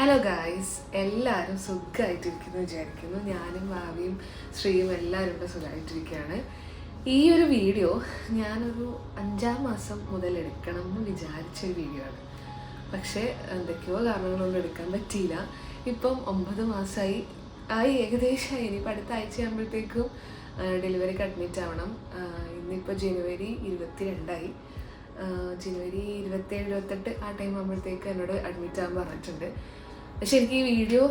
Hello guys എല്ലാവരും സുഖമായിട്ടിരിക്കുന്നു വിചാരിക്കുന്നു. ഞാനും ഭാവിയും ശ്രീയും എല്ലാവരും ഇവിടെ സുഖമായിട്ടിരിക്കുകയാണ് ഈ ഒരു വീഡിയോ ഞാനൊരു അഞ്ചാം മാസം മുതൽ എടുക്കണം എന്ന് വിചാരിച്ച ഒരു വീഡിയോ ആണ് പക്ഷേ എന്തൊക്കെയോ കാരണങ്ങൾ കൊണ്ട് എടുക്കാൻ പറ്റിയില്ല. ഇപ്പം ഒമ്പത് മാസമായി. ആയി ഏകദേശമായി. ഇനിയിപ്പോൾ അടുത്ത ആഴ്ച ആകുമ്പോഴത്തേക്കും ഡെലിവറിക്ക് അഡ്മിറ്റ് ആവണം ഇന്നിപ്പോൾ ജനുവരി ഇരുപത്തി രണ്ടായി ജനുവരി ഇരുപത്തേഴ് ഇരുപത്തെട്ട് ആ ടൈം ആകുമ്പോഴത്തേക്ക് എന്നോട് അഡ്മിറ്റ് ആകാൻ പറഞ്ഞിട്ടുണ്ട്. പക്ഷെ എനിക്ക് ഈ വീഡിയോ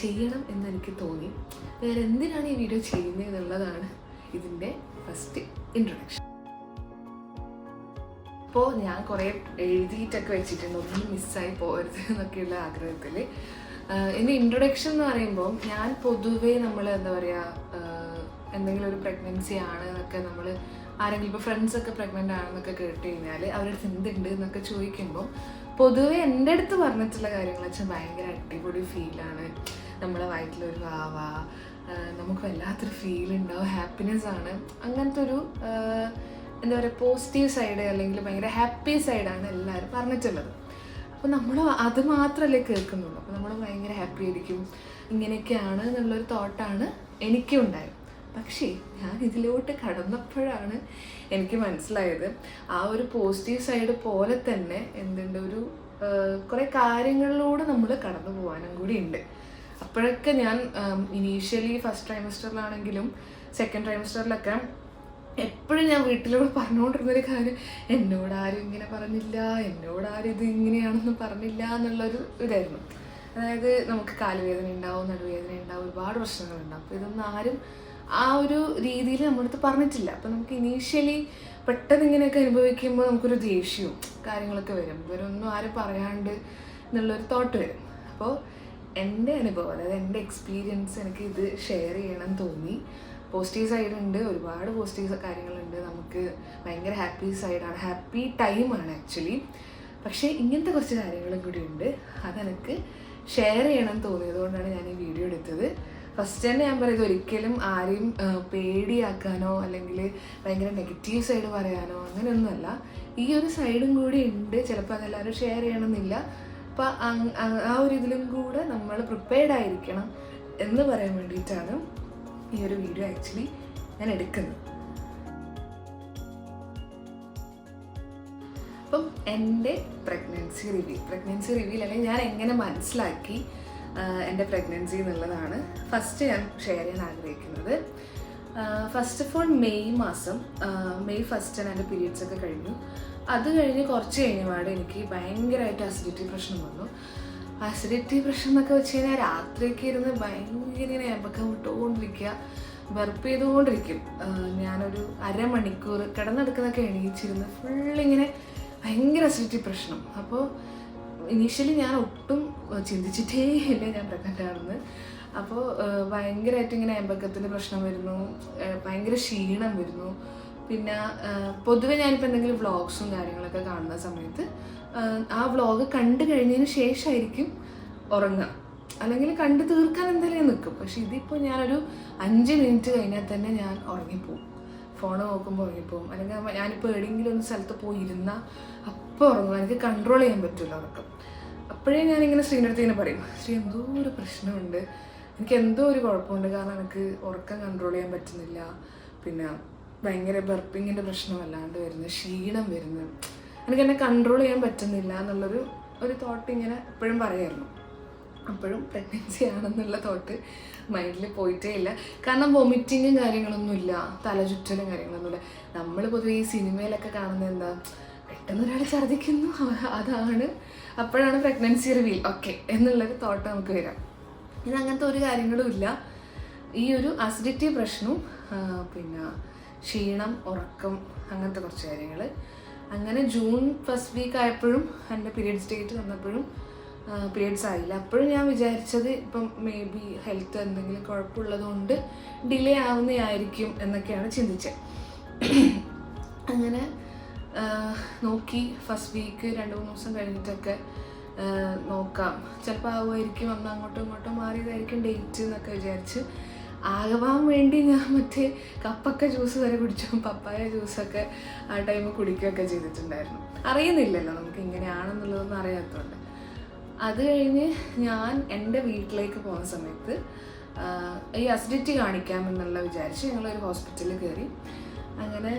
ചെയ്യണം എന്ന് എനിക്ക് തോന്നി. ഞാൻ എന്തിനാണ് ഈ വീഡിയോ ചെയ്യുന്നത് എന്നുള്ളതാണ് ഇതിന്റെ ഫസ്റ്റ് ഇൻട്രൊഡക്ഷൻ അപ്പോൾ ഞാൻ കുറേ എഴുതിയിട്ടൊക്കെ വെച്ചിട്ടുണ്ട്. ഒന്നും മിസ്സായി പോകരുത് എന്നൊക്കെയുള്ള ആഗ്രഹത്തിൽ എന്റെ ഇൻട്രൊഡക്ഷൻ എന്ന് പറയുമ്പോൾ ഞാൻ പൊതുവേ നമ്മൾ എന്താ പറയുക എന്തെങ്കിലും ഒരു പ്രഗ്നൻസി ആണ് എന്നൊക്കെ നമ്മൾ ആരെങ്കിലും ഇപ്പോൾ ഫ്രണ്ട്സൊക്കെ പ്രഗ്നന്റ് ആണെന്നൊക്കെ കേട്ട് കഴിഞ്ഞാൽ അവരുടെ എന്തുണ്ട് എന്നൊക്കെ ചോദിക്കുമ്പോൾ പൊതുവെ എന്റെ അടുത്ത് പറഞ്ഞിട്ടുള്ള കാര്യങ്ങൾ വെച്ചാൽ ഭയങ്കര അടിപൊളി ഫീലാണ് നമ്മളെ വയറ്റിലൊരു വാവ നമുക്ക് വല്ലാത്തൊരു ഫീൽ ഉണ്ടാവും ഹാപ്പിനെസ് ആണ്. അങ്ങനത്തെ ഒരു എന്താ പറയുക പോസിറ്റീവ് സൈഡ് അല്ലെങ്കിൽ ഭയങ്കര ഹാപ്പി സൈഡാണ് എല്ലാവരും പറഞ്ഞിട്ടുള്ളത്. അപ്പോൾ നമ്മൾ അത് മാത്രമല്ലേ കേൾക്കുന്നുള്ളൂ. അപ്പോൾ നമ്മൾ ഭയങ്കര ഹാപ്പി ആയിരിക്കും. ഇങ്ങനെയൊക്കെയാണ് എന്നുള്ളൊരു തോട്ടാണ് എനിക്കും ഉണ്ടായത് പക്ഷേ ഞാൻ ഇതിലോട്ട് കടന്നപ്പോഴാണ് എനിക്ക് മനസ്സിലായത്. ആ ഒരു പോസിറ്റീവ് സൈഡ് പോലെ തന്നെ എന്തുണ്ട് ഒരു കുറേ കാര്യങ്ങളിലൂടെ നമ്മൾ കടന്നു പോകാനും കൂടി ഉണ്ട്. അപ്പോഴൊക്കെ ഞാൻ ഇനീഷ്യലി ഫസ്റ്റ് ട്രൈമസ്റ്ററിലാണെങ്കിലും സെക്കൻഡ് ട്രൈമസ്റ്ററിലൊക്കെ എപ്പോഴും ഞാൻ വീട്ടിലൂടെ പറഞ്ഞുകൊണ്ടിരുന്നൊരു കാര്യം എന്നോട് ആരും ഇങ്ങനെ പറഞ്ഞില്ല എന്നോട് ആരും ഇത് ഇങ്ങനെയാണെന്ന് പറഞ്ഞില്ല എന്നുള്ളൊരു ഇതായിരുന്നു. അതായത് നമുക്ക് കാലുവേദന ഉണ്ടാവും നടുവേദന ഉണ്ടാവും ഒരുപാട് പ്രശ്നങ്ങളുണ്ടാവും. അപ്പോൾ ഇതൊന്നും ആരും ആ ഒരു രീതിയിൽ നമ്മളടുത്ത് പറഞ്ഞിട്ടില്ല. അപ്പം നമുക്ക് ഇനീഷ്യലി പെട്ടെന്ന് ഇങ്ങനെയൊക്കെ അനുഭവിക്കുമ്പോൾ നമുക്കൊരു ദേഷ്യവും കാര്യങ്ങളൊക്കെ വരും. ഇവരൊന്നും ആരും പറയാണ്ട് എന്നുള്ളൊരു തോട്ട് വരും. അപ്പോൾ എന്റെ അനുഭവം അതായത് എന്റെ എക്സ്പീരിയൻസ് എനിക്ക് ഇത് ഷെയർ ചെയ്യണം തോന്നി. പോസിറ്റീവ് സൈഡ് ഉണ്ട് ഒരുപാട് പോസിറ്റീവ് കാര്യങ്ങളുണ്ട്. നമുക്ക് ഭയങ്കര ഹാപ്പി സൈഡാണ് ഹാപ്പി ടൈമാണ് ആക്ച്വലി പക്ഷേ ഇങ്ങനത്തെ കുറച്ച് കാര്യങ്ങളും കൂടി ഉണ്ട്. അതെനിക്ക് ഷെയർ ചെയ്യണം തോന്നിയതുകൊണ്ടാണ് ഞാൻ ഈ വീഡിയോ എടുത്തത്. ഫസ്റ്റ് തന്നെ ഞാൻ പറയുന്നത് ഒരിക്കലും ആരെയും പേടിയാക്കാനോ അല്ലെങ്കിൽ ഭയങ്കര നെഗറ്റീവ് സൈഡ് പറയാനോ അങ്ങനെയൊന്നുമല്ല. ഈ ഒരു സൈഡും കൂടി ഉണ്ട്. ചിലപ്പോൾ അതെല്ലാവരും ഷെയർ ചെയ്യണമെന്നില്ല. അപ്പം ആ ഒരു ഇതിലും കൂടെ നമ്മൾ പ്രിപ്പയർഡ് ആയിരിക്കണം എന്ന് പറയാൻ വേണ്ടിയിട്ടാണ് ഈ ഒരു വീഡിയോ ആക്ച്വലി ഞാൻ എടുക്കുന്നത്. അപ്പം എന്റെ പ്രഗ്നൻസി റിവ്യൂ പ്രഗ്നൻസി റിവ്യൂ അല്ലെങ്കിൽ ഞാൻ എങ്ങനെ മനസ്സിലാക്കി എന്റെ പ്രഗ്നൻസി എന്നുള്ളതാണ്. ഫസ്റ്റ് ഞാൻ ഷെയർ ചെയ്യാൻ ആഗ്രഹിക്കുന്നത്. ഫസ്റ്റ് ഓഫ് ഓൾ മെയ് മാസം മെയ് ഫസ്റ്റിന് എന്റെ പീരീഡ്സ് ഒക്കെ കഴിഞ്ഞു. അത് കഴിഞ്ഞ് കുറച്ച് കഴിഞ്ഞപാട് എനിക്ക് ഭയങ്കരമായിട്ട് അസിഡിറ്റി പ്രശ്നം വന്നു. അസിഡിറ്റി പ്രശ്നം എന്നൊക്കെ വെച്ച് കഴിഞ്ഞാൽ രാത്രിയൊക്കെ ഇരുന്ന് ഭയങ്കര ഇങ്ങനെ എമ്പക്കം വിട്ടുകൊണ്ടിരിക്കുക വെറുപ്പ് ചെയ്തുകൊണ്ടിരിക്കും ഞാനൊരു അരമണിക്കൂർ കിടന്നെടുക്കുന്നൊക്കെ എണീച്ചിരുന്ന് ഫുള്ളിങ്ങനെ ഭയങ്കര അസിഡിറ്റി പ്രശ്നം. അപ്പോൾ ഇനീഷ്യലി ഞാൻ ഒട്ടും ചിന്തിച്ചിട്ടേ ഇല്ല ഞാൻ പ്രഗ്നന്റ് ആണെന്ന് അപ്പോൾ ഭയങ്കരമായിട്ട് ഇങ്ങനെ അയമ്പക്കത്തിന്റെ പ്രശ്നം വരുന്നു ഭയങ്കര ക്ഷീണം വരുന്നു. പിന്നെ പൊതുവെ ഞാനിപ്പോൾ എന്തെങ്കിലും വ്ളോഗ്സും കാര്യങ്ങളൊക്കെ കാണുന്ന സമയത്ത് ആ വ്ളോഗ് കണ്ടു കഴിഞ്ഞതിന് ശേഷമായിരിക്കും ഉറങ്ങുക. അല്ലെങ്കിൽ കണ്ടു തീർക്കാൻ എന്തായാലും നിൽക്കും. പക്ഷെ ഇതിപ്പോൾ ഞാനൊരു അഞ്ച് മിനിറ്റ് കഴിഞ്ഞാൽ തന്നെ ഞാൻ ഉറങ്ങിപ്പോവും. ഫോൺ നോക്കുമ്പോൾ ഉറങ്ങിപ്പോവും. അല്ലെങ്കിൽ ഞാനിപ്പോൾ എവിടെയെങ്കിലും ഒന്ന് സ്ഥലത്ത് പോയി ഇരുന്നാൽ അപ്പോൾ ഉറങ്ങും. എനിക്ക് കൺട്രോൾ ചെയ്യാൻ പറ്റില്ല ഉറക്കം. അപ്പോഴേ ഞാനിങ്ങനെ ശ്രീന്റെ അടുത്ത് ഇങ്ങനെ പറയും ശ്രീ എന്തോ ഒരു പ്രശ്നമുണ്ട്. എനിക്ക് എന്തോ ഒരു കുഴപ്പമുണ്ട്. കാരണം എനിക്ക് ഉറക്കം കൺട്രോൾ ചെയ്യാൻ പറ്റുന്നില്ല. പിന്നെ ഭയങ്കര ബർപ്പിങ്ങിന്റെ പ്രശ്നമല്ലാണ്ട് വരുന്നത് ക്ഷീണം വരുന്നു. എനിക്ക് എന്നെ കൺട്രോൾ ചെയ്യാൻ പറ്റുന്നില്ല എന്നുള്ളൊരു ഒരു തോട്ട് ഇങ്ങനെ എപ്പോഴും പറയായിരുന്നു. അപ്പോഴും പ്രഗ്നൻസി ആണെന്നുള്ള തോട്ട് മൈൻഡിൽ പോയിട്ടേ ഇല്ല. കാരണം വൊമിറ്റിങ്ങും കാര്യങ്ങളൊന്നുമില്ല തലചുറ്റലും കാര്യങ്ങളൊന്നുമില്ല നമ്മൾ പൊതുവേ ഈ സിനിമയിലൊക്കെ കാണുന്നത് എന്താ? പെട്ടെന്ന് ഒരാൾ ഛർദ്ദിക്കുന്നു. അതാണ് അപ്പോഴാണ് പ്രഗ്നൻസി റിവീൽ ഓക്കെ എന്നുള്ളൊരു തോട്ട് നമുക്ക് വരാം. ഇനി അങ്ങനത്തെ ഒരു കാര്യങ്ങളും ഇല്ല. ഈ ഒരു അസിഡിറ്റി പ്രശ്നവും പിന്നെ ക്ഷീണം ഉറക്കം അങ്ങനത്തെ കുറച്ച് കാര്യങ്ങൾ അങ്ങനെ ജൂൺ ഫസ്റ്റ് വീക്ക് ആയപ്പോഴും എന്റെ പീരിയഡ്സ് ഡേറ്റ് വന്നപ്പോഴും പീരിയഡ്സ് ആയില്ല. അപ്പോഴും ഞാൻ വിചാരിച്ചത് ഇപ്പം മേ ബി ഹെൽത്ത് എന്തെങ്കിലും കുഴപ്പമുള്ളത് കൊണ്ട് ഡിലേ ആവുന്നതായിരിക്കും എന്നൊക്കെയാണ് ചിന്തിച്ചത്. അങ്ങനെ നോക്കി ഫസ്റ്റ് വീക്ക് രണ്ട് മൂന്ന് ദിവസം കഴിഞ്ഞിട്ടൊക്കെ നോക്കാം. ചിലപ്പോൾ ആവുമായിരിക്കും അന്ന് അങ്ങോട്ടും ഇങ്ങോട്ടും മാറിയതായിരിക്കും ഡേറ്റ് എന്നൊക്കെ വിചാരിച്ച്. ആകുവാൻ വേണ്ടി ഞാൻ മറ്റേ കപ്പൊക്കെ ജ്യൂസ് വരെ കുടിച്ചു പപ്പായ ജ്യൂസൊക്കെ ആ ടൈം കുടിക്കുകയൊക്കെ ചെയ്തിട്ടുണ്ടായിരുന്നു. അറിയുന്നില്ലല്ലോ നമുക്ക് ഇങ്ങനെയാണെന്നുള്ളതൊന്നും അറിയാത്തതുകൊണ്ട് അത് കഴിഞ്ഞ് ഞാൻ എന്റെ വീട്ടിലേക്ക് പോകുന്ന സമയത്ത് ഈ അസിഡിറ്റി കാണിക്കാമെന്നുള്ള വിചാരിച്ച് ഞങ്ങളൊരു ഹോസ്പിറ്റലിൽ കയറി. അങ്ങനെ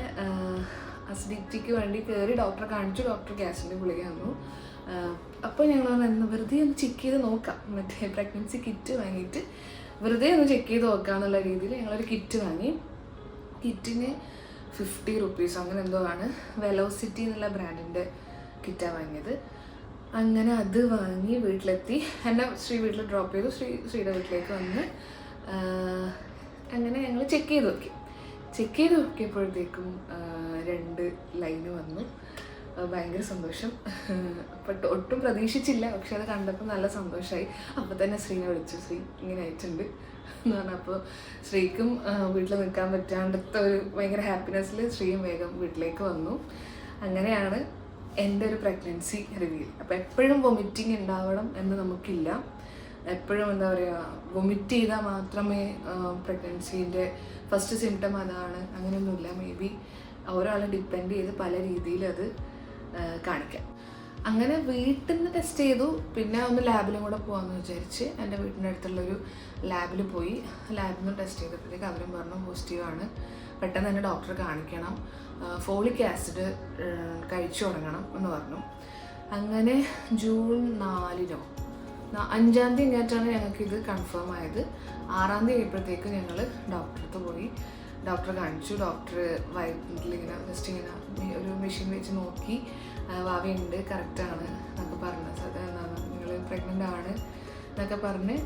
അസിഡിറ്റിക്ക് വേണ്ടി കയറി ഡോക്ടറെ കാണിച്ചു. ഡോക്ടർ ഗ്യാസിന്റെ ഗുളിക തന്നു. അപ്പോൾ ഞങ്ങൾ പറഞ്ഞു വെറുതെ ഒന്ന് ചെക്ക് ചെയ്ത് നോക്കാം. മറ്റേ പ്രഗ്നൻസി കിറ്റ് വാങ്ങിയിട്ട് വെറുതെ ഒന്ന് ചെക്ക് ചെയ്ത് നോക്കാം എന്നുള്ള രീതിയിൽ ഞങ്ങളൊരു കിറ്റ് വാങ്ങി. കിറ്റിന് ഫിഫ്റ്റി റുപ്പീസ് അങ്ങനെ എന്തോ ആണ്. വെലോസിറ്റി എന്നുള്ള ബ്രാൻഡിന്റെ കിറ്റാണ് വാങ്ങിയത്. അങ്ങനെ അത് വാങ്ങി വീട്ടിലെത്തി. എന്നെ ശ്രീ വീട്ടിൽ ഡ്രോപ്പ് ചെയ്തു. ശ്രീ ശ്രീയുടെ വീട്ടിലേക്ക് വന്ന് അങ്ങനെ ഞങ്ങൾ ചെക്ക് ചെയ്ത് നോക്കി. ചെക്ക് ചെയ്ത് നോക്കിയപ്പോഴത്തേക്കും രണ്ട് ലൈന് വന്നു. ഭയങ്കര സന്തോഷം. ബട്ട് ഒട്ടും പ്രതീക്ഷിച്ചില്ല. പക്ഷെ അത് കണ്ടപ്പോൾ നല്ല സന്തോഷമായി അപ്പോൾ തന്നെ ശ്രീനെ വിളിച്ചു. ശ്രീ ഇങ്ങനെ ആയിട്ടുണ്ട് എന്ന് പറഞ്ഞപ്പോൾ ശ്രീക്കും വീട്ടിൽ നിൽക്കാൻ പറ്റാണ്ടത്തെ ഒരു ഭയങ്കര ഹാപ്പിനെസ്സിൽ ശ്രീയും വേഗം വീട്ടിലേക്ക് വന്നു. അങ്ങനെയാണ് എന്റെ ഒരു പ്രഗ്നൻസി റിവീൽ അപ്പോൾ എപ്പോഴും വൊമിറ്റിംഗ് ഉണ്ടാവണം എന്ന് നമുക്കില്ല. എപ്പോഴും എന്താ പറയുക വൊമിറ്റ് ചെയ്താൽ മാത്രമേ പ്രഗ്നൻസീന്റെ ഫസ്റ്റ് സിംറ്റം അതാണ് അങ്ങനെയൊന്നുമില്ല. മേ ബി ഒരാളെ ഡിപ്പെൻഡ് ചെയ്ത് പല രീതിയിൽ അത് കാണിക്കാം. അങ്ങനെ വീട്ടിൽ നിന്ന് ടെസ്റ്റ് ചെയ്തു. പിന്നെ ഒന്ന് ലാബിലും കൂടെ പോകാമെന്ന് വിചാരിച്ച് എന്റെ വീടിന്റെ അടുത്തുള്ളൊരു ലാബിൽ പോയി. ലാബിൽ നിന്ന് ടെസ്റ്റ് ചെയ്തപ്പോഴത്തേക്ക് അവരും പറഞ്ഞു പോസിറ്റീവാണ് പെട്ടെന്ന് തന്നെ ഡോക്ടറെ കാണിക്കണം. ഫോളിക് ആസിഡ് കഴിച്ചു തുടങ്ങണം എന്ന് പറഞ്ഞു. അങ്ങനെ ജൂൺ നാലിനോ അഞ്ചാം തീയതി കഴിഞ്ഞിട്ടാണ് ഞങ്ങൾക്ക് ഇത് കൺഫേം ആയത്. ആറാം തീയതി ആയപ്പോഴത്തേക്ക് ഞങ്ങൾ ഡോക്ടറെ അടുത്ത് പോയി. ഡോക്ടറെ കാണിച്ചു. ഡോക്ടർ വയറ്റിലിങ്ങനെ ജസ്റ്റ് ഇങ്ങനെ ഒരു മെഷീൻ വെച്ച് നോക്കി. വാവിയുണ്ട് കറക്റ്റാണ് എന്നൊക്കെ പറഞ്ഞത് അത് എന്താണ് നിങ്ങൾ പ്രഗ്നന്റ് ആണ് എന്നൊക്കെ പറഞ്ഞ്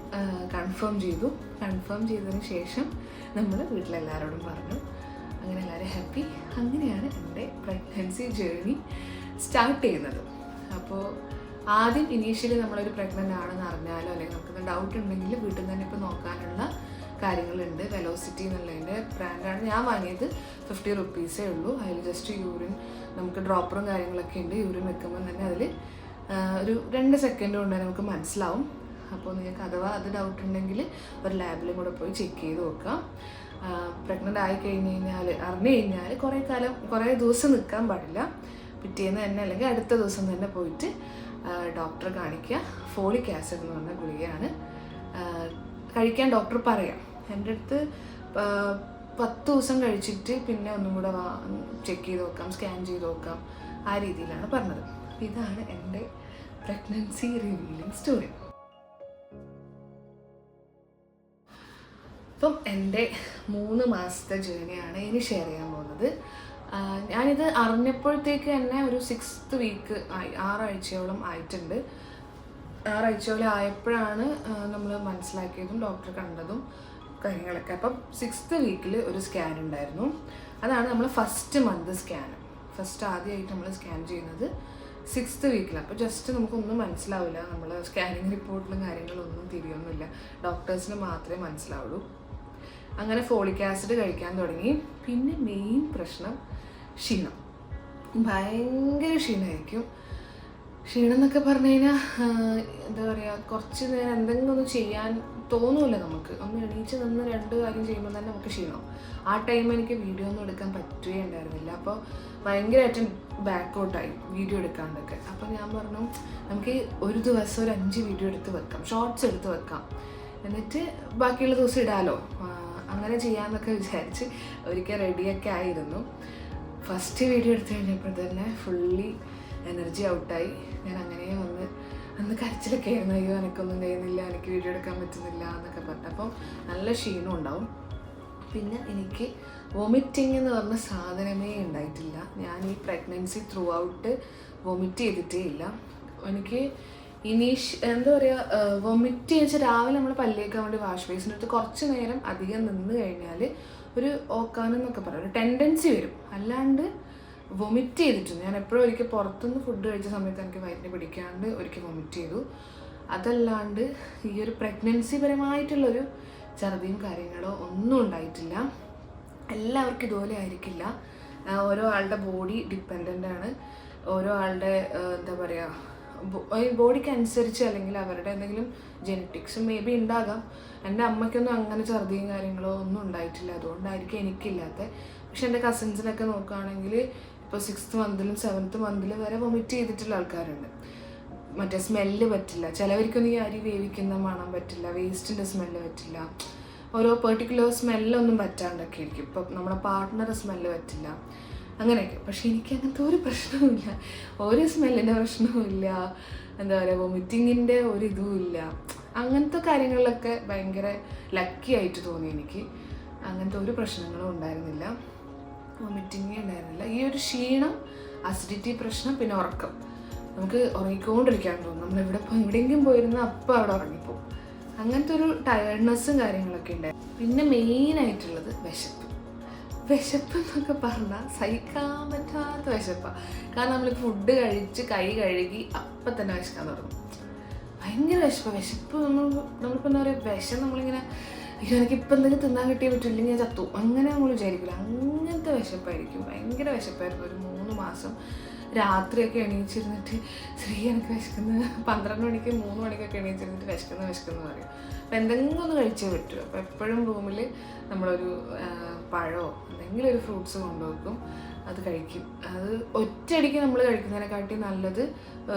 കൺഫേം ചെയ്തു. കൺഫേം ചെയ്തതിന് ശേഷം നമ്മൾ വീട്ടിലെല്ലാവരോടും പറഞ്ഞു. അങ്ങനെ എല്ലാവരും ഹാപ്പി അങ്ങനെയാണ് എന്റെ പ്രഗ്നൻസി ജേർണി സ്റ്റാർട്ട് ചെയ്യുന്നത്. അപ്പോൾ ആദ്യം ഇനീഷ്യലി നമ്മളൊരു പ്രഗ്നന്റ് ആണെന്ന് അറിഞ്ഞാലോ അല്ലെങ്കിൽ നമുക്ക് ഡൗട്ട് ഉണ്ടെങ്കിൽ വീട്ടിൽ തന്നെ ഇപ്പോൾ നോക്കാനുള്ള കാര്യങ്ങളുണ്ട്. വെലോസിറ്റി എന്നുള്ളതിന്റെ ബ്രാൻഡാണ് ഞാൻ വാങ്ങിയത് ഫിഫ്റ്റി റുപ്പീസേ ഉള്ളൂ. അതിൽ ജസ്റ്റ് യൂറിൻ നമുക്ക് ഡ്രോപ്പറും കാര്യങ്ങളൊക്കെ ഉണ്ട്. യൂറിൻ വെക്കുമ്പോൾ തന്നെ അതിൽ ഒരു രണ്ട് സെക്കൻഡ് കൊണ്ട് നമുക്ക് മനസ്സിലാവും. അപ്പോൾ നിങ്ങൾക്ക് അഥവാ അത് ഡൗട്ട് ഉണ്ടെങ്കിൽ ഒരു ലാബിലും കൂടെ പോയി ചെക്ക് ചെയ്ത് നോക്കാം. പ്രഗ്നന്റ് ആയി കഴിഞ്ഞ് കഴിഞ്ഞാൽ അറിഞ്ഞു കഴിഞ്ഞാൽ കുറേ കാലം കുറേ ദിവസം നിൽക്കാൻ പാടില്ല. പിറ്റേന്ന് തന്നെ അല്ലെങ്കിൽ അടുത്ത ദിവസം തന്നെ പോയിട്ട് ഡോക്ടറെ കാണിക്കുക. ഫോളിക് ആസിഡ് എന്ന് പറഞ്ഞ ഗുളികയാണ്. കഴിക്കാൻ ഡോക്ടർ പറയാം. എന്റെ അടുത്ത് പത്ത് ദിവസം കഴിച്ചിട്ട് പിന്നെ ഒന്നും കൂടെ ചെക്ക് ചെയ്ത് നോക്കാം സ്കാൻ ചെയ്ത് നോക്കാം. ആ രീതിയിലാണ് പറഞ്ഞത്. ഇതാണ് എന്റെ പ്രഗ്നൻസി റിവീലിംഗ് സ്റ്റോറി അപ്പം എന്റെ മൂന്ന് മാസത്തെ ജേണിയാണ് ഇനി ഷെയർ ചെയ്യാൻ പോകുന്നത്. ഞാനിത് അറിഞ്ഞപ്പോഴത്തേക്ക് തന്നെ ഒരു സിക്സ്ത് വീക്ക് ആയി ആറാഴ്ചയോളം ആയിട്ടുണ്ട്. ആറാഴ്ചയോളം ആയപ്പോഴാണ് നമ്മൾ മനസ്സിലാക്കിയതും ഡോക്ടർ കണ്ടതും കാര്യങ്ങളൊക്കെ. അപ്പം സിക്സ്ത് വീക്കിൽ ഒരു സ്കാൻ ഉണ്ടായിരുന്നു. അതാണ് നമ്മൾ ഫസ്റ്റ് മന്ത് സ്കാൻ ഫസ്റ്റ് ആദ്യമായിട്ട് നമ്മൾ സ്കാൻ ചെയ്യുന്നത് സിക്സ്ത് വീക്കിൽ അപ്പോൾ ജസ്റ്റ് നമുക്കൊന്നും മനസ്സിലാവില്ല. നമ്മൾ സ്കാനിങ് റിപ്പോർട്ടിലും കാര്യങ്ങളൊന്നും തിരിയൊന്നുമില്ല. ഡോക്ടേഴ്സിന് മാത്രമേ മനസ്സിലാവുള്ളൂ. അങ്ങനെ ഫോളിക് ആസിഡ് കഴിക്കാൻ തുടങ്ങി. പിന്നെ മെയിൻ പ്രശ്നം ക്ഷീണം. ഭയങ്കര ക്ഷീണമായിരിക്കും ക്ഷീണം എന്നൊക്കെ പറഞ്ഞു കഴിഞ്ഞാൽ എന്താ പറയുക കുറച്ച് നേരം എന്തെങ്കിലും ഒന്ന് ചെയ്യാൻ തോന്നൂല നമുക്ക്. ഒന്ന് എണീച്ച് നിന്ന് രണ്ട് കാര്യം ചെയ്യുമ്പോൾ തന്നെ നമുക്ക് ക്ഷീണം. ആ ടൈം എനിക്ക് വീഡിയോ ഒന്നും എടുക്കാൻ പറ്റുകയേ ഉണ്ടായിരുന്നില്ല. അപ്പോൾ ഭയങ്കരമായിട്ട് ബാക്കൗട്ടായി വീഡിയോ എടുക്കാണ്ടൊക്കെ. അപ്പോൾ ഞാൻ പറഞ്ഞു നമുക്ക് ഒരു ദിവസം ഒരു അഞ്ച് വീഡിയോ എടുത്ത് വെക്കാം. ഷോർട്സ് എടുത്ത് വെക്കാം. എന്നിട്ട് ബാക്കിയുള്ള ദിവസം ഇടാലോ? അങ്ങനെ ചെയ്യാമെന്നൊക്കെ വിചാരിച്ച് ഒരിക്കൽ റെഡിയൊക്കെ ആയിരുന്നു. ഫസ്റ്റ് വീഡിയോ എടുത്തു കഴിഞ്ഞപ്പോൾ തന്നെ ഫുള്ളി എനർജി ഔട്ടായി ഞാൻ അങ്ങനെ വന്ന് അന്ന് കരച്ചിലൊക്കെ ആയിരുന്നു. അയ്യോ എനിക്കൊന്നും കഴിയുന്നില്ല എനിക്ക് വീഡിയോ എടുക്കാൻ പറ്റുന്നില്ല എന്നൊക്കെ പറഞ്ഞു. അപ്പം നല്ല ക്ഷീണം ഉണ്ടാവും. പിന്നെ എനിക്ക് വൊമിറ്റിംഗ് എന്ന് പറഞ്ഞ സാധനമേ ഉണ്ടായിട്ടില്ല. ഞാൻ ഈ പ്രഗ്നൻസി ത്രൂ ഔട്ട് വൊമിറ്റ് ചെയ്തിട്ടേ ഇല്ല. എനിക്ക് ഇനീഷ് എന്താ പറയുക വൊമിറ്റ് ചെയ്ത് രാവിലെ നമ്മൾ പല്ലേക്കാൻ വേണ്ടി വാഷ് ബേസിന്റെ അടുത്ത് കുറച്ച് നേരം അധികം നിന്ന് കഴിഞ്ഞാൽ ഒരു ഓക്കാനെന്നൊക്കെ പറയാം. ഒരു ടെൻഡൻസി വരും. അല്ലാണ്ട് വൊമിറ്റ് ചെയ്തിട്ടുണ്ട് ഞാൻ എപ്പോഴും ഒരിക്കൽ പുറത്തുനിന്ന് ഫുഡ് കഴിച്ച സമയത്ത് എനിക്ക് വയറ്റിന് പിടിക്കാണ്ട് ഒരിക്കൽ വൊമിറ്റ് ചെയ്തു. അതല്ലാണ്ട് ഈ ഒരു പ്രഗ്നൻസി പരമായിട്ടുള്ളൊരു ഛർദിയും കാര്യങ്ങളോ ഒന്നും ഉണ്ടായിട്ടില്ല. എല്ലാവർക്കും ഇതുപോലെ ആയിരിക്കില്ല. ഓരോ ആളുടെ ബോഡി ഡിപ്പെൻഡന്റ് ആണ്. ഓരോ ആളുടെ എന്താ പറയുക ബോഡിക്ക് അനുസരിച്ച് അല്ലെങ്കിൽ അവരുടെ എന്തെങ്കിലും ജെനറ്റിക്സ് മേ ബി ഉണ്ടാകാം. എന്റെ അമ്മയ്ക്കൊന്നും അങ്ങനെ ഛർദിയും കാര്യങ്ങളോ ഒന്നും ഉണ്ടായിട്ടില്ല. അതുകൊണ്ടായിരിക്കും എനിക്കില്ലാത്ത. പക്ഷെ എന്റെ കസിൻസിനൊക്കെ നോക്കുകയാണെങ്കിൽ ഇപ്പോൾ സിക്സ്ത് മന്തിലും സെവൻത്ത് മന്തിലും വരെ വൊമിറ്റ് ചെയ്തിട്ടുള്ള ആൾക്കാരുണ്ട്. മറ്റേ സ്മെല്ല് പറ്റില്ല. ചിലവർക്കൊന്നും ഈ അരി വേവിക്കുന്ന മണം പറ്റില്ല. വേസ്റ്റിന്റെ സ്മെല്ല് പറ്റില്ല. ഓരോ പെർട്ടിക്കുലർ സ്മെല്ലൊന്നും പറ്റാണ്ടൊക്കെ ആയിരിക്കും. ഇപ്പം നമ്മുടെ പാർട്ട്ണറുടെ സ്മെല്ല് പറ്റില്ല. അങ്ങനെയൊക്കെ. പക്ഷെ എനിക്ക് അങ്ങനത്തെ ഒരു പ്രശ്നവുമില്ല. ഒരു സ്മെല്ലിന്റെ പ്രശ്നവുമില്ല. എന്താ പറയുക വൊമിറ്റിങ്ങിന്റെ ഒരു ഇതും ഇല്ല അങ്ങനത്തെ കാര്യങ്ങളിലൊക്കെ ഭയങ്കര ലക്കി ആയിട്ട് തോന്നി എനിക്ക്. അങ്ങനത്തെ ഒരു പ്രശ്നങ്ങളും ഉണ്ടായിരുന്നില്ല. വൊമിറ്റിങ് ഉണ്ടായിരുന്നില്ല. ഈ ഒരു ക്ഷീണം അസിഡിറ്റി പ്രശ്നം പിന്നെ ഉറക്കം. നമുക്ക് ഉറങ്ങിക്കൊണ്ടിരിക്കാൻ തോന്നും. നമ്മൾ എവിടെ പോയി എവിടെയെങ്കിലും പോയിരുന്ന അപ്പം അവിടെ ഉറങ്ങിപ്പോകും അങ്ങനത്തെ ഒരു ടയർഡ്നെസ്സും കാര്യങ്ങളൊക്കെ ഉണ്ടായിരുന്നു. പിന്നെ മെയിനായിട്ടുള്ളത് വിശപ്പ്. വിശപ്പ് എന്നൊക്കെ പറഞ്ഞാൽ സഹിക്കാൻ പറ്റാത്ത വിശപ്പാണ് കാരണം നമ്മൾ ഫുഡ് കഴിച്ച് കൈ കഴുകി അപ്പം തന്നെ വിശക്കാൻ തുടങ്ങും. ഭയങ്കര വിശപ്പ്. വിശപ്പ് നമ്മൾ നമ്മളിപ്പോൾ എന്താ പറയുക വിഷം നമ്മളിങ്ങനെ അയ്യോ എനിക്ക് ഇപ്പം എന്തെങ്കിലും തിന്നാൻ കിട്ടിയേ പറ്റില്ലെങ്കിൽ ഞാൻ ചത്തു. അങ്ങനെ നമ്മൾ വിചാരിക്കില്ല അങ്ങനത്തെ വിശപ്പായിരിക്കും. ഭയങ്കര വിശപ്പായിരുന്നു. ഒരു മൂന്ന് മാസം രാത്രിയൊക്കെ എണീച്ചിരുന്നിട്ട് സ്ത്രീ എനിക്ക് വിശക്കുന്നത് പന്ത്രണ്ട് മണിക്ക് മൂന്ന് മണിക്കൊക്കെ എണീച്ചിരുന്നിട്ട് വിശക്കുന്ന വിശക്കുന്ന പറയും. അപ്പം എന്തെങ്കിലും ഒന്ന് കഴിച്ചേ പറ്റൂ. അപ്പോൾ എപ്പോഴും റൂമിൽ നമ്മളൊരു പഴമോ എന്തെങ്കിലും ഒരു ഫ്രൂട്ട്സ് കൊണ്ടുവെക്കും. അത് കഴിക്കും. അത് ഒറ്റയടിക്ക് നമ്മൾ കഴിക്കുന്നതിനെക്കാട്ടി നല്ലത്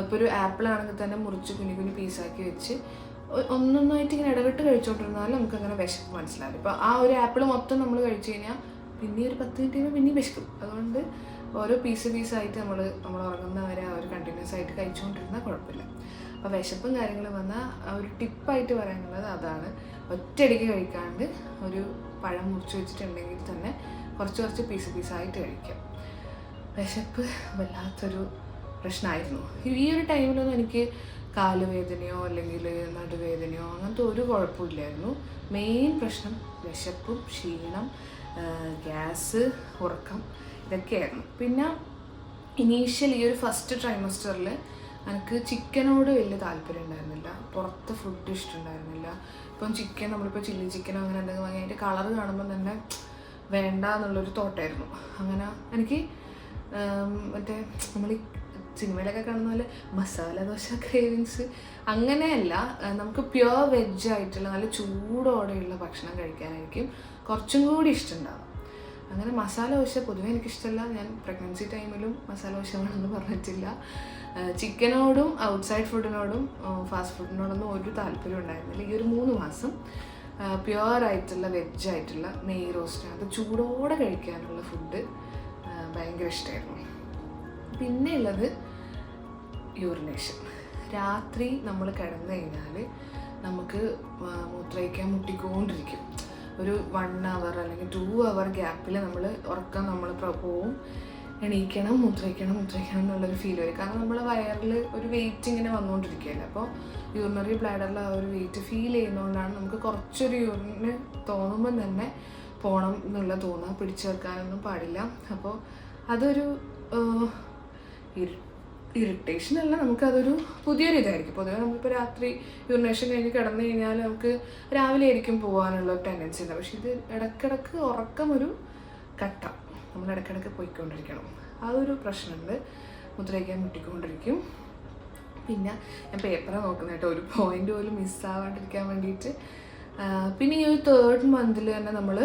ഇപ്പോൾ ഒരു ആപ്പിൾ ആണെങ്കിൽ തന്നെ മുറിച്ച് കുഞ്ഞു കുഞ്ഞു പീസാക്കി വെച്ച് ഒന്നൊന്നായിട്ട് ഇങ്ങനെ ഇടവിട്ട് കഴിച്ചോണ്ടിരുന്നാൽ നമുക്ക് അങ്ങനെ വിശപ്പ് മനസ്സിലാവും ഇപ്പോൾ ആ ഒരു ആപ്പിൾ മൊത്തം നമ്മൾ കഴിച്ചു കഴിഞ്ഞാൽ പിന്നെ ഒരു പത്ത് മിനിറ്റ് കഴിയുമ്പോൾ പിന്നെയും വിശക്കും. അതുകൊണ്ട് ഓരോ പീസ് പീസായിട്ട് നമ്മൾ നമ്മൾ ഉറങ്ങുന്നവരെ ഒരു കണ്ടിന്യൂസ് ആയിട്ട് കഴിച്ചുകൊണ്ടിരുന്നാൽ കുഴപ്പമില്ല. അപ്പോൾ വിശപ്പും കാര്യങ്ങളും വന്നാൽ ഒരു ടിപ്പായിട്ട് പറയാനുള്ളത് അതാണ്. ഒറ്റയടിക്ക് കഴിക്കാണ്ട് ഒരു പഴം മുറിച്ച് വെച്ചിട്ടുണ്ടെങ്കിൽ തന്നെ കുറച്ച് കുറച്ച് പീസ് പീസായിട്ട് കഴിക്കാം. വിശപ്പ് വല്ലാത്തൊരു പ്രശ്നമായിരുന്നു ഈ ഒരു ടൈമിലൊന്നും എനിക്ക് കാലുവേദനയോ അല്ലെങ്കിൽ നടുവേദനയോ അങ്ങനത്തെ ഒരു കുഴപ്പമില്ലായിരുന്നു. മെയിൻ പ്രശ്നം വിശപ്പും ക്ഷീണം ഗ്യാസ് ഉറക്കം ഇതൊക്കെയായിരുന്നു. പിന്നെ ഇനീഷ്യൽ ഈ ഒരു ഫസ്റ്റ് ട്രൈമസ്റ്ററിൽ എനിക്ക് ചിക്കനോട് വലിയ താല്പര്യം ഉണ്ടായിരുന്നില്ല. പുറത്ത് ഫുഡ് ഇഷ്ടമുണ്ടായിരുന്നില്ല ഇപ്പം ചിക്കൻ നമ്മളിപ്പോൾ ചില്ലി ചിക്കനോ അങ്ങനെ എന്തെങ്കിലും വാങ്ങി അതിന്റെ കളർ കാണുമ്പോൾ തന്നെ വേണ്ട എന്നുള്ളൊരു തോട്ടായിരുന്നു. അങ്ങനെ എനിക്ക് മറ്റേ നമ്മൾ ഈ സിനിമയിലൊക്കെ കാണുന്ന പോലെ മസാല ദോശ ക്രേവിങ്സ് അങ്ങനെയല്ല. നമുക്ക് പ്യുവർ വെജ് ആയിട്ടുള്ള നല്ല ചൂടോടെയുള്ള ഭക്ഷണം കഴിക്കാനായിരിക്കും കുറച്ചും കൂടി ഇഷ്ടമുണ്ടാവും അങ്ങനെ മസാല ദോശ പൊതുവേ എനിക്കിഷ്ടമല്ല ഞാൻ പ്രഗ്നൻസി ടൈമിലും മസാല ദോശ വേണമെന്ന് പറഞ്ഞിട്ടില്ല ചിക്കനോടും ഔട്ട്സൈഡ് ഫുഡിനോടും ഫാസ്റ്റ് ഫുഡിനോടൊന്നും ഒരു താല്പര്യം ഉണ്ടായിരുന്നില്ല. ഈ ഒരു മൂന്ന് മാസം പ്യുവർ ആയിട്ടുള്ള വെജ് ആയിട്ടുള്ള നെയ് റോസ്റ്റ് അത് ചൂടോടെ കഴിക്കാനുള്ള ഫുഡ് ഭയങ്കര ഇഷ്ടമായിരുന്നു പിന്നെ ഉള്ളത് യൂറിനേഷൻ രാത്രി നമ്മൾ കിടന്നു കഴിഞ്ഞാൽ നമുക്ക് മൂത്രയിക്കാൻ മുട്ടിക്കൊണ്ടിരിക്കും. ഒരു വൺ അവർ അല്ലെങ്കിൽ ടു അവർ ഗ്യാപ്പിൽ നമ്മൾ ഉറക്കം നമ്മൾ പോവും. എണീക്കണം മൂത്രയ്ക്കണം മൂത്രയ്ക്കണം എന്നുള്ളൊരു ഫീൽ വരും. കാരണം നമ്മൾ വയറിൽ ഒരു വെയിറ്റ് ഇങ്ങനെ വന്നുകൊണ്ടിരിക്കുകയല്ലേ അപ്പോൾ യൂറിനറി ബ്ലാഡറിൽ ആ ഒരു വെയിറ്റ് ഫീൽ ചെയ്യുന്നതുകൊണ്ടാണ് നമുക്ക് കുറച്ചൊരു യൂറിന് തോന്നുമ്പോൾ തന്നെ പോകണം എന്നുള്ള തോന്നുക. പിടിച്ചു വെക്കാനൊന്നും പാടില്ല. അപ്പോൾ അതൊരു ഇറിറ്റേഷൻ അല്ല നമുക്കതൊരു പുതിയൊരു ഇതായിരിക്കും. പൊതുവെ നമ്മളിപ്പോൾ രാത്രി യൂറിനേഷൻ കഴിഞ്ഞ് കിടന്നു കഴിഞ്ഞാൽ നമുക്ക് രാവിലെ ആയിരിക്കും പോകാനുള്ള ടെൻഡൻസി ഉണ്ട് പക്ഷെ ഇത് ഇടക്കിടക്ക് ഉറക്കം ഒരു കട്ട നമ്മൾ ഇടക്കിടക്ക് പോയിക്കൊണ്ടിരിക്കണം. ആ ഒരു പ്രശ്നമുണ്ട് മുദ്രയ്ക്കാൻ മുട്ടിക്കൊണ്ടിരിക്കും. പിന്നെ ഞാൻ പേപ്പർ നോക്കുന്ന കേട്ടോ ഒരു പോയിന്റ് പോലും മിസ്സാവാണ്ടിരിക്കാൻ വേണ്ടിയിട്ട്. പിന്നെ ഈ ഒരു തേർഡ് മന്തിൽ തന്നെ നമ്മൾ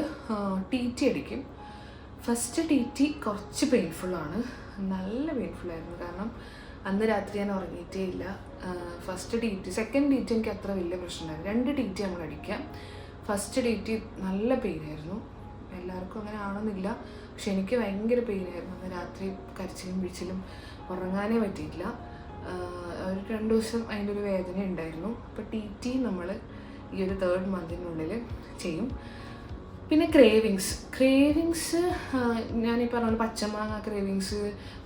ടി ടി അടിക്കും. ഫസ്റ്റ് ടി ടി കുറച്ച് പെയിൻഫുള്ളാണ് നല്ല പെയിൻഫുള്ളായിരുന്നു കാരണം അന്ന് രാത്രി ഞാൻ ഉറങ്ങിയിട്ടേ ഇല്ല. First D T second D T എനിക്ക് അത്ര വലിയ പ്രശ്നമുണ്ടായിരുന്നു രണ്ട് ഡി ടി നമ്മൾ അടിക്കാം. ഫസ്റ്റ് ഡി ടി നല്ല പെയിനായിരുന്നു. എല്ലാവർക്കും അങ്ങനെ ആണെന്നില്ല. പക്ഷെ എനിക്ക് ഭയങ്കര പെയിനായിരുന്നു. അന്ന് രാത്രി കരച്ചിലും പിടിച്ചിലും ഉറങ്ങാനേ പറ്റിയിട്ടില്ല. ഒരു രണ്ട് ദിവസം അതിന്റെ ഒരു വേദന ഉണ്ടായിരുന്നു അപ്പോൾ ടി ടി നമ്മൾ ഈ ഒരു തേർഡ് മന്തിനുള്ളിൽ ചെയ്യും. പിന്നെ ക്രേവിങ്സ് ക്രേവിങ്സ് ഞാൻ പറഞ്ഞ പോലെ പച്ചമാങ്ങ ക്രേവിങ്സ്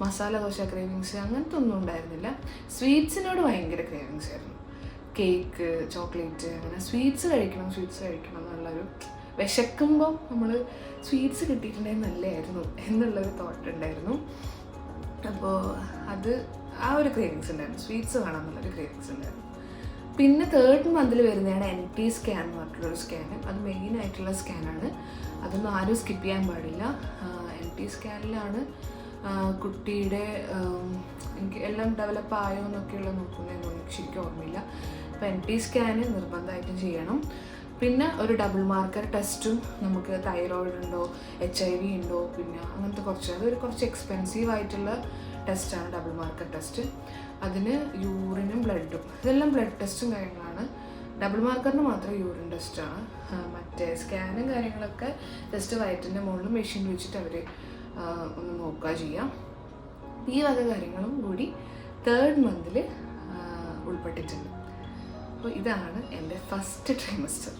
മസാല ദോശ ക്രേവിങ്സ് അങ്ങനത്തെ ഒന്നും ഉണ്ടായിരുന്നില്ല. സ്വീറ്റ്സിനോട് ഭയങ്കര ക്രേവിങ്സ് ആയിരുന്നു. കേക്ക് ചോക്ലേറ്റ് അങ്ങനെ സ്വീറ്റ്സ് കഴിക്കണം സ്വീറ്റ്സ് കഴിക്കണം എന്നുള്ളൊരു വിശക്കുമ്പോൾ നമ്മൾ സ്വീറ്റ്സ് കിട്ടിയിട്ടുണ്ടെങ്കിൽ നല്ലതായിരുന്നു എന്നുള്ളൊരു തോട്ട് ഉണ്ടായിരുന്നു. അപ്പോൾ അത് ആ ഒരു ക്രേവിങ്സ് ഉണ്ടായിരുന്നു. സ്വീറ്റ്സ് വേണം എന്നുള്ളൊരു ക്രേവിങ്സ് ഉണ്ടായിരുന്നു. പിന്നെ തേർഡ് മന്തിൽ വരുന്നതാണ് എൻ ടി സ്കാൻ എന്ന് പറഞ്ഞിട്ടുള്ളൊരു സ്കാൻ അത് മെയിൻ ആയിട്ടുള്ള സ്കാനാണ് അതൊന്നും ആരും സ്കിപ്പ് ചെയ്യാൻ പാടില്ല. എൻ ടി സ്കാനിലാണ് കുട്ടിയുടെ എനിക്ക് എല്ലാം ഡെവലപ്പ് ആയോ എന്നൊക്കെയുള്ള നോക്കുന്നതെന്ന് എനിക്ക് ശരിക്കും ഓർമ്മയില്ല. അപ്പോൾ എൻ ടി സ്കാൻ നിർബന്ധമായിട്ടും ചെയ്യണം. പിന്നെ ഒരു ഡബിൾ മാർക്കർ ടെസ്റ്റും നമുക്ക് തൈറോയിഡ് ഉണ്ടോ എച്ച് ഐ വി ഉണ്ടോ പിന്നെ അങ്ങനത്തെ കുറച്ച്. അതൊരു കുറച്ച് എക്സ്പെൻസീവ് ആയിട്ടുള്ള ടെസ്റ്റാണ് ഡബിൾ മാർക്കർ ടെസ്റ്റ് അതിന് യൂറിനും ബ്ലഡും ഇതെല്ലാം ബ്ലഡ് ടെസ്റ്റും കാര്യങ്ങളാണ്. ഡബിൾ മാർക്കറിന് മാത്രം യൂറിൻ ടെസ്റ്റാണ് മറ്റേ സ്കാനും കാര്യങ്ങളൊക്കെ ജസ്റ്റ് വയറ്റിന്റെ മുകളിൽ മെഷീൻ വെച്ചിട്ട് അവർ ഒന്ന് നോക്കുക ചെയ്യാം. ഈ വക കാര്യങ്ങളും കൂടി തേർഡ് മന്തിൽ ഉൾപ്പെട്ടിട്ടുണ്ട്. അപ്പോൾ ഇതാണ് എന്റെ ഫസ്റ്റ് ട്രൈമസ്റ്റർ